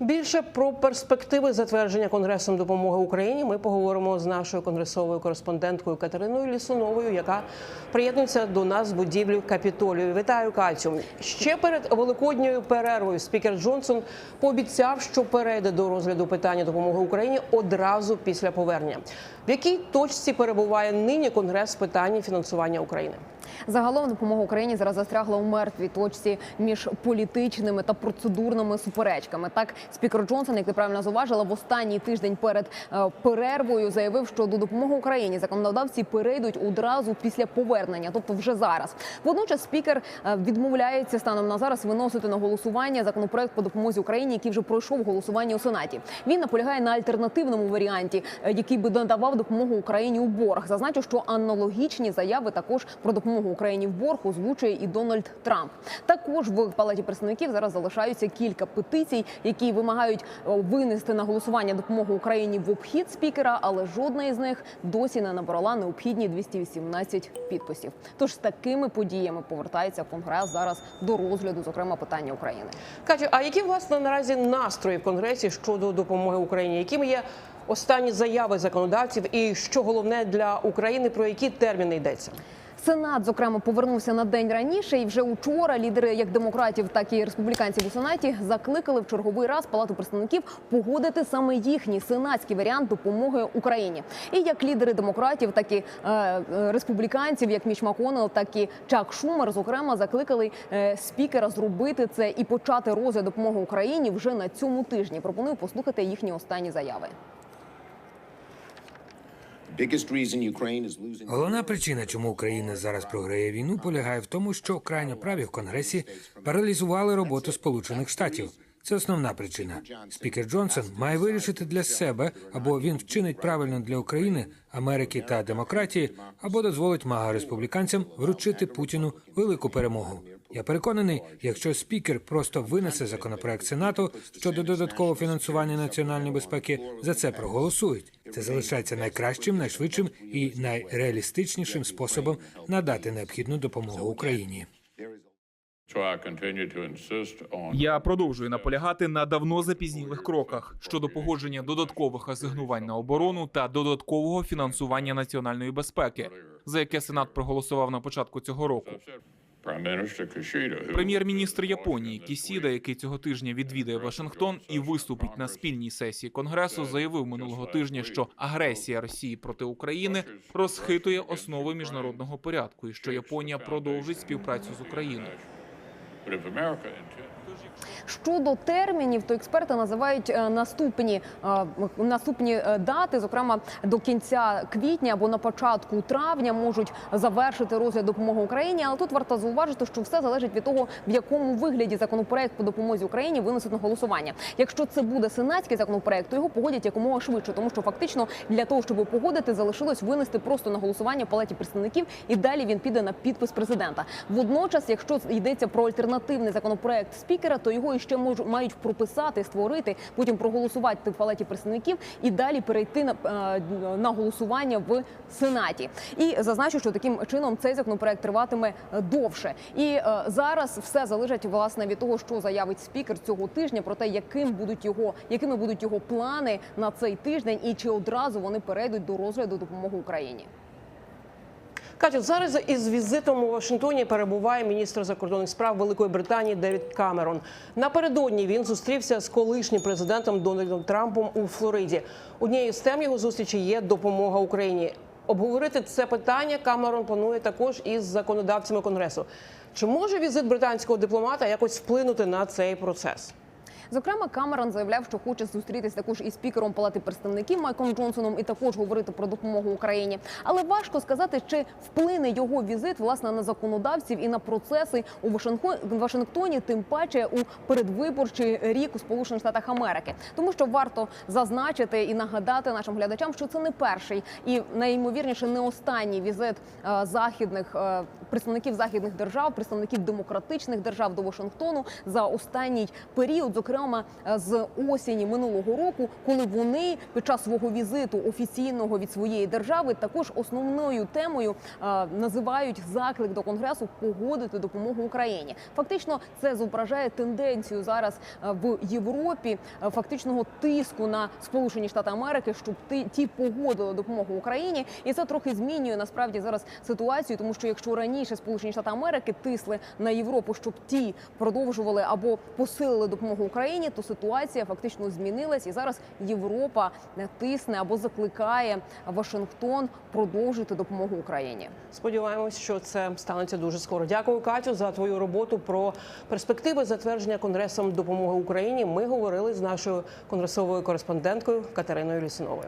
Більше про перспективи затвердження конгресом допомоги Україні ми поговоримо з нашою конгресовою кореспонденткою Катериною Лісуновою, яка приєднується до нас з будівлі Капітолію. Вітаю Катю. Ще перед великодньою перервою спікер Джонсон пообіцяв, що перейде до розгляду питання допомоги Україні одразу після повернення. В якій точці перебуває нині конгрес з питань фінансування України? Загалом допомога Україні зараз застрягла у мертвій точці між політичними та процедурними суперечками. Так, спікер Джонсон, як ти правильно зауважила, в останній тиждень перед е, перервою заявив, що до допомоги Україні законодавці перейдуть одразу після повернення, тобто вже зараз. Водночас спікер е, відмовляється станом на зараз виносити на голосування законопроект по допомозі Україні, який вже пройшов голосування у сенаті. Він наполягає на альтернативному варіанті, е, який би надавав допомогу Україні у борг. Зазначив, що аналогічні заяви також про допомогу Україні в борг озвучує і Дональд Трамп. Також в палаті представників зараз залишаються кілька петицій, які вимагають е, винести на голосування допомогу Україні в обхід спікера, але жодна із них досі не набрала необхідні 218 підписів. Тож з такими подіями повертається конгрес зараз до розгляду, зокрема питання України. Катю, а які власне наразі настрої в конгресі щодо допомоги Україні? Якими є останні заяви законодавців, і що головне для України, про які терміни йдеться? Сенат, зокрема, повернувся на день раніше, і вже учора лідери як демократів, так і республіканців у сенаті закликали в черговий раз палату представників погодити саме їхній сенатський варіант допомоги Україні. І як лідери демократів, так і е, е, республіканців, як Міч Маконел, так і Чак Шумер, зокрема, закликали е, спікера зробити це і почати розгляд допомоги Україні вже на цьому тижні. Пропоную послухати їхні останні заяви. Головна причина, чому Україна зараз програє війну, полягає в тому, що крайньоправі в Конгресі паралізували роботу Сполучених Штатів. Це основна причина. Спікер Джонсон має вирішити для себе, або він вчинить правильно для України, Америки та демократії, або дозволить мага республіканцям вручити Путіну велику перемогу. Я переконаний, якщо спікер просто винесе законопроект Сенату щодо додаткового фінансування національної безпеки, за це проголосують. Це залишається найкращим, найшвидшим і найреалістичнішим способом надати необхідну допомогу Україні. Я продовжую наполягати на давно запізнілих кроках щодо погодження додаткових асигнувань на оборону та додаткового фінансування національної безпеки, за яке Сенат проголосував на початку цього року. Прем'єр-міністр Японії Кісіда, який цього тижня відвідає Вашингтон і виступить на спільній сесії конгресу, заявив минулого тижня, що агресія Росії проти України розхитує основи міжнародного порядку, і що Японія продовжить співпрацю з Україною. Щодо термінів, то експерти називають е, наступні е, наступні е, дати, зокрема до кінця квітня або на початку травня, можуть завершити розгляд допомоги Україні. Але тут варто зауважити, що все залежить від того, в якому вигляді законопроект по допомозі Україні винесуть на голосування. Якщо це буде сенатський законопроект, то його погодять якомога швидше, тому що фактично для того, щоб погодити, залишилось винести просто на голосування палаті представників, і далі він піде на підпис президента. Водночас, якщо йдеться про альтернативний законопроект спікера, то його іще можуть мають прописати, створити, потім проголосувати в палаті представників і далі перейти на, е, на голосування в сенаті. І зазначу, що таким чином цей законопроект триватиме довше. І е, зараз все залежить власне від того, що заявить спікер цього тижня, про те, яким будуть його, якими будуть його плани на цей тиждень, і чи одразу вони перейдуть до розгляду допомоги Україні. Катю, зараз із візитом у Вашингтоні перебуває міністр закордонних справ Великої Британії Девід Камерон. Напередодні він зустрівся з колишнім президентом Дональдом Трампом у Флориді. Однією з тем його зустрічі є допомога Україні. Обговорити це питання Камерон планує також із законодавцями конгресу. Чи може візит британського дипломата якось вплинути на цей процес? Зокрема, Камерон заявляв, що хоче зустрітися також із спікером Палати представників Майком Джонсоном і також говорити про допомогу Україні. Але важко сказати, чи вплине його візит власне на законодавців і на процеси у Вашингтон- Вашингтоні, тим паче у передвиборчий рік у Сполучених Штатах Америки, тому що варто зазначити і нагадати нашим глядачам, що це не перший і найімовірніше не останній візит е, західних е, представників західних держав, представників демократичних держав до Вашингтону за останній період. Зокрема, зокрема е, з осені минулого року, коли вони під час свого візиту офіційного від своєї держави також основною темою е, називають заклик до конгресу погодити допомогу Україні. Фактично, це зображає тенденцію зараз е, в Європі фактичного тиску на Сполучені Штати Америки, щоб ти ті погодили допомогу Україні, і це трохи змінює насправді зараз ситуацію, тому що якщо раніше Сполучені Штати Америки тисли на Європу, щоб ті продовжували або посилили допомогу Україні, то ситуація фактично змінилась, і зараз Європа не тисне або закликає Вашингтон продовжити допомогу Україні. Сподіваємось, що це станеться дуже скоро. Дякую, Катю, за твою роботу про перспективи затвердження конгресом допомоги Україні. Ми говорили з нашою конгресовою кореспонденткою Катериною Лісуновою.